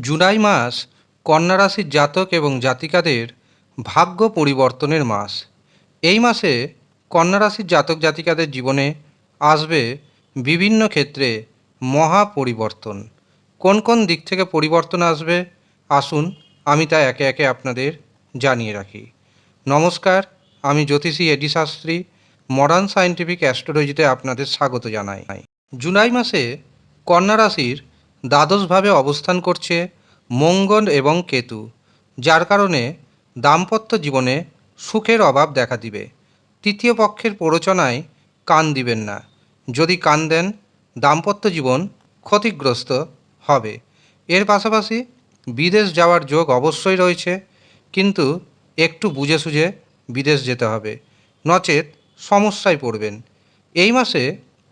জুলাই মাস কন্যা রাশির জাতক এবং জাতিকাদের ভাগ্য পরিবর্তনের মাস। এই মাসে কন্যা রাশির জাতক জাতিকাদের জীবনে আসবে বিভিন্ন ক্ষেত্রে মহা পরিবর্তন। কোন কোন দিক থেকে পরিবর্তন আসবে? আসুন আমি তা একে একে আপনাদের জানিয়ে রাখি। নমস্কার, আমি জ্যোতিষী A D Shastri, modern scientific অ্যাস্ট্রোলজিতে আপনাদের স্বাগত জানাই। জুলাই মাসে কন্যা রাশির দ্বাদশভাবে অবস্থান করছে মঙ্গল এবং কেতু, যার কারণে দাম্পত্য জীবনে সুখের অভাব দেখা দিবে। তৃতীয় পক্ষের প্ররোচনায় কান দিবেন না। যদি কান দেন, দাম্পত্য জীবন ক্ষতিগ্রস্ত হবে। এর পাশাপাশি বিদেশ যাওয়ার যোগ অবশ্যই রয়েছে, কিন্তু একটু বুঝে সুঝে বিদেশ যেতে হবে। নচেত সমস্যায় পড়বেন। এই মাসে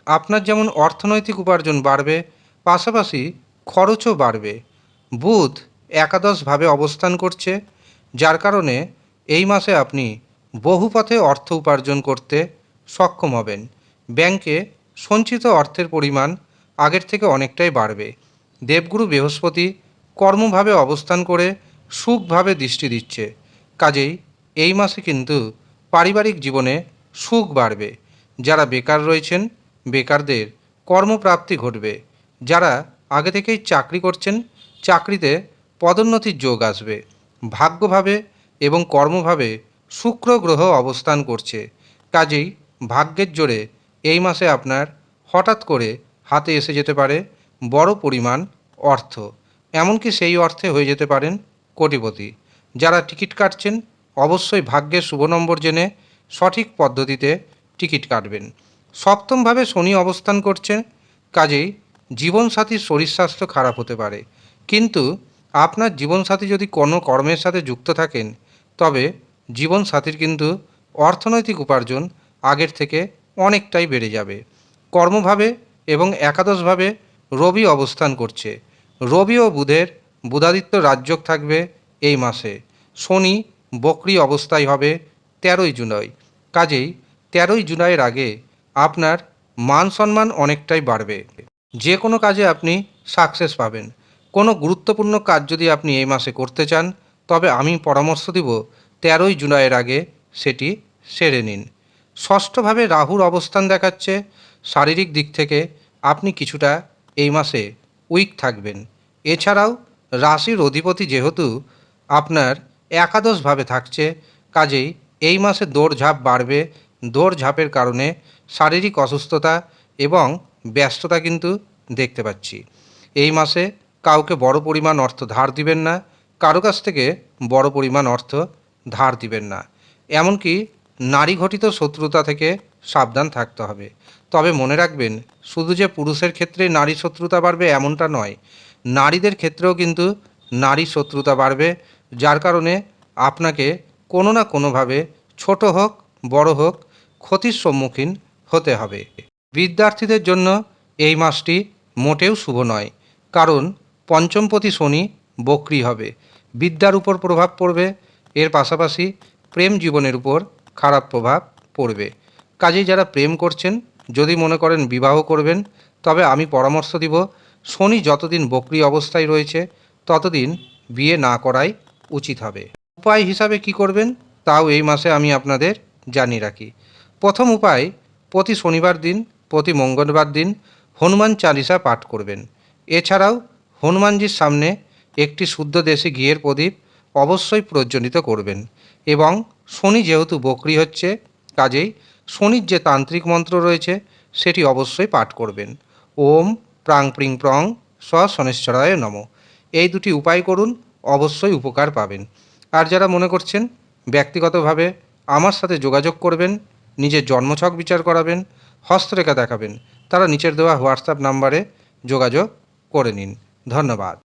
আপনার যেমন অর্থনৈতিক উপার্জন বাড়বে, পাশাপাশি খরচও বাড়বে। বুধ একাদশভাবে অবস্থান করছে, যার কারণে এই মাসে আপনি বহু পথে অর্থ উপার্জন করতে সক্ষম হবেন। ব্যাংকে সঞ্চিত অর্থের পরিমাণ আগের থেকে অনেকটাই বাড়বে। দেবগুরু বৃহস্পতি কর্মভাবে অবস্থান করে সুখভাবে দৃষ্টি দিচ্ছে। কাজেই এই মাসে কিন্তু পারিবারিক জীবনে সুখ বাড়বে। যারা বেকার রয়েছেন, বেকারদের কর্মপ্রাপ্তি ঘটবে। যারা আগে থেকেই চাকরি করছেন, চাকরিতে পদোন্নতির যোগ আসবে, ভাগ্যভাবে এবং কর্মভাবে শুক্র গ্রহ অবস্থান করছে। কাজেই ভাগ্যের জোরে এই মাসে আপনার হঠাৎ করে হাতে এসে যেতে পারে বড় পরিমাণ অর্থ। এমনকি সেই অর্থে হয়ে যেতে পারেন কোটিপতি। যারা টিকিট কাটছেন, অবশ্যই ভাগ্যের শুভ নম্বর জেনে সঠিক পদ্ধতিতে টিকিট কাটবেন। সপ্তমভাবে শনি অবস্থান করছে, কাজেই জীবনসাথীর শরীর স্বাস্থ্য খারাপ হতে পারে। কিন্তু আপনার জীবনসাথী যদি কোনো কর্মের সাথে যুক্ত থাকেন, তবে জীবনসাথীর কিন্তু অর্থনৈতিক উপার্জন আগের থেকে অনেকটাই বেড়ে যাবে। কর্মভাবে এবং একাদশভাবে রবি অবস্থান করছে। রবি ও বুধের বুধাদিত্য রাজযোগ থাকবে এই মাসে। শনি বকরি অবস্থায় হবে তেরোই জুলাই। কাজেই তেরোই জুলাইয়ের আগে আপনার মান সম্মান অনেকটাই বাড়বে। যে কোনো কাজে আপনি সাকসেস পাবেন। কোনো গুরুত্বপূর্ণ কাজ যদি আপনি এই মাসে করতে চান, তবে আমি পরামর্শ দিব তেরোই জুলাইয়ের আগে সেটি সেরে নিন। ষষ্ঠভাবে রাহুর অবস্থান দেখাচ্ছে। শারীরিক দিক থেকে আপনি কিছুটা এই মাসে উইক থাকবেন। এছাড়াও রাশির অধিপতি যেহেতু আপনার একাদশভাবে থাকছে, কাজেই এই মাসে দৌড়ঝাঁপ বাড়বে। দৌড়ঝাঁপের কারণে শারীরিক অসুস্থতা এবং ব্যস্ততা কিন্তু দেখতে পাচ্ছি। এই মাসে কাউকে বড় পরিমাণ অর্থ ধার দিবেন না, কারও কাছ থেকে বড় পরিমাণ অর্থ ধার দিবেন না। এমনকি নারী ঘটিত শত্রুতা থেকে সাবধান থাকতে হবে। তবে মনে রাখবেন, শুধু যে পুরুষের ক্ষেত্রে নারী শত্রুতা বাড়বে এমনটা নয়, নারীদের ক্ষেত্রেও কিন্তু নারী শত্রুতা বাড়বে, যার কারণে আপনাকে কোনো না কোনোভাবে ছোট হোক, বড় হোক ক্ষতির সম্মুখীন হতে হবে। বিদ্যার্থীদের জন্য এই মাসটি মোটেও শুভ নয়, কারণ পঞ্চমপতি শনি বক্রি হবে। বিদ্যার উপর প্রভাব পড়বে, এর পাশাপাশি প্রেম জীবনের উপর খারাপ প্রভাব পড়বে। কাজেই যারা প্রেম করছেন, যদি মনে করেন বিবাহ করবেন, তবে আমি পরামর্শ দিব, শনি যতদিন বক্রি অবস্থায় রয়েছে, ততদিন বিয়ে না করাই উচিত হবে। উপায় হিসাবে কি করবেন, তাও এই মাসে আমি আপনাদের জানিয়ে রাখি। প্রথম উপায়, প্রতি শনিবার দিন প্রতি মঙ্গলবার দিন হনুমান চালিসা পাঠ করবেন। এছাড়াও হনুমানজির সামনে একটি শুদ্ধ দেশি ঘিয়ের প্রদীপ অবশ্যই প্রজ্বলিত করবেন এবং শনি যেহেতু বকরি হচ্ছে, কাজেই শনির যে তান্ত্রিক মন্ত্র রয়েছে সেটি অবশ্যই পাঠ করবেন। ওম প্রাং প্রিং প্রং স শনেশ্বরায় নম। এই দুটি উপায় করুন, অবশ্যই উপকার পাবেন। আর যারা মনে করছেন ব্যক্তিগতভাবে আমার সাথে যোগাযোগ করবেন, নিজের জন্মছক বিচার করাবেন হস্তরেখা দেখাবেন। তারা নিচের দেওয়া হোয়াটসঅ্যাপ নাম্বারে যোগাযোগ করে নিন। ধন্যবাদ।